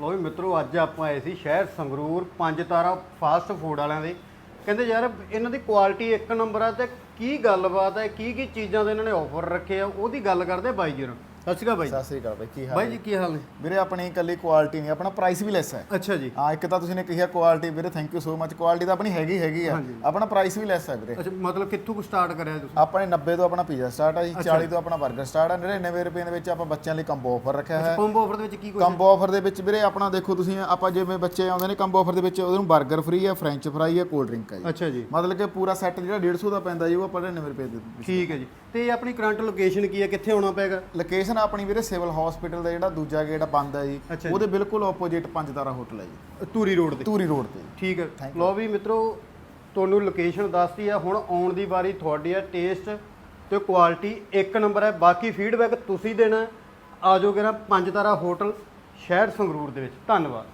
ਲੋ ਵੀ ਮਿੱਤਰੋ, ਅੱਜ ਆਪਾਂ ਆਏ ਸੀ ਸ਼ਹਿਰ ਸੰਗਰੂਰ, ਪੰਜ ਤਾਰਾ ਫਾਸਟ ਫੂਡ ਵਾਲਿਆਂ ਦੇ। ਕਹਿੰਦੇ ਯਾਰ, ਇਹਨਾਂ ਦੀ ਕੁਆਲਿਟੀ ਇੱਕ ਨੰਬਰ ਆ ਤੇ ਕੀ ਗੱਲਬਾਤ ਹੈ ਕੀ ਕੀ ਚੀਜ਼ਾਂ ਦੇ ਇਹਨਾਂ ਨੇ ਆਫਰ ਰੱਖੇ ਆ, ਉਹਦੀ ਗੱਲ ਕਰਦੇ ਬਾਈ ਜੀ ਨਾਲ। ਸਤਿ ਸ਼੍ਰੀ ਅਕਾਲ ਬਾਈ ਸਤਿ ਸ੍ਰੀ ਅਕਾਲ ਬਾਈ ਕੀ ਹਾਲ ਬਾਈ ਜੀ ਕੀ ਹਾਲ ਨੇ? ਵੀਰੇ ਆਪਣੀ ਇਕੱਲੀ ਕੁਆਲਿਟੀ ਨਹੀਂ ਆਪਣਾ ਪ੍ਰਾਈਸ ਵੀ ਲੈਸ ਹੈ। ਅੱਛਾ ਜੀ। ਹਾਂ ਇੱਕ ਤਾਂ ਤੁਸੀਂ ਨੇ ਕਿਹਾ ਕੁਆਲਿਟੀ ਵੀਰੇ thank you so much quality ਤਾਂ ਆਪਣੀ ਹੈਗੀ ਹੈਗੀ ਆ। ਆਪਣਾ ਪ੍ਰਾਈਸ ਵੀ ਲੈਸ ਹੈ ਵੀਰੇ। ਅੱਛਾ ਮਤਲਬ ਕਿੱਥੋਂ ਕੁ ਸਟਾਰਟ ਕਰਿਆ ਤੁਸੀਂ? ਆਪਣੇ 90 ਤੋਂ ਆਪਣਾ ਪੀਜ਼ਾ ਸਟਾਰਟ ਹੈ ਜੀ 40 ਤੋਂ ਆਪਣਾ 버ਗਰ ਸਟਾਰਟ ਹੈ 99 ਰੁਪਏ ਦੇ ਵਿੱਚ ਆਪਾਂ ਬੱਚਿਆਂ ਲਈ ਕੰਬੋ ਆਫਰ ਰੱਖਿਆ ਹੈ ਕੰਬੋ ਆਫਰ ਦੇ ਵਿੱਚ ਕੀ ਕੁਝ ਕੰਬੋ ਆਫਰ ਦੇ ਵਿੱਚ ਵੀਰੇ ਆਪਣਾ ਦੇਖੋ ਤੁਸੀਂ ਆਪਾਂ ਜਿਵੇਂ ਬੱਚੇ ਆਉਂਦੇ ਨੇ ਕੰਬੋ ਆਫਰ ਦੇ ਵਿੱਚ ਉਹਨੂੰ 버ਗਰ ਫ੍ਰੀ ਹੈ ਫ੍ਰੈਂਚ ਫਰਾਈ ਹੈ ਕੋਲਡ ਡਰਿੰਕ ਹੈ ਜੀ। ਅੱਛਾ ਜੀ। ਮਤਲਬ ਕਿ ਪੂਰਾ ਸੈੱਟ ਜਿਹੜਾ 150 ਦਾ ਪੈਂਦਾ ਜੀ ਉਹ ਆਪਾਂ 99 ਰੁਪਏ ਦੇ ਠੀਕ ਹੈ ਜੀ। ਤੇ ਆਪਣੀ ਕਰੰਟ ਲੋਕੇਸ਼ਨ ਕੀ ਹੈ? ਕਿੱਥੇ ਆਉਣਾ ਪਏਗਾ? ਲੋਕੇਸ਼ਨ ਆਪਣੀ ਵੀਰੇ ਸਿਵਲ ਹਸਪੀਟਲ ਦਾ ਜਿਹੜਾ ਦੂਜਾ ਗੇਟ ਬੰਦ ਹੈ ਜੀ ਅੱਛਾ ਜੀ। ਉਹਦੇ ਬਿਲਕੁਲ ਆਪੋਜ਼ਿਟ ਪੰਜ ਤਾਰਾ ਹੋਟਲ ਹੈ ਜੀ। ਧੂਰੀ ਰੋਡ ਤੇ? ਧੂਰੀ ਰੋਡ ਤੇ। ਠੀਕ ਹੈ ਲੋ ਵੀ ਮਿੱਤਰੋ ਤੁਹਾਨੂੰ ਲੋਕੇਸ਼ਨ ਦੱਸਤੀ ਆ ਹੁਣ ਆਉਣ ਦੀ ਵਾਰੀ ਤੁਹਾਡੀ ਆ ਟੇਸਟ ਤੇ ਕੁਆਲਿਟੀ ਇੱਕ ਨੰਬਰ ਹੈ ਬਾਕੀ ਫੀਡਬੈਕ ਤੁਸੀਂ ਦੇਣਾ ਆਜੋ ਕਿਰਾ ਪੰਜ ਤਾਰਾ ਹੋਟਲ ਸ਼ਹਿਰ ਸੰਗਰੂਰ ਦੇ ਵਿੱਚ। ਧੰਨਵਾਦ।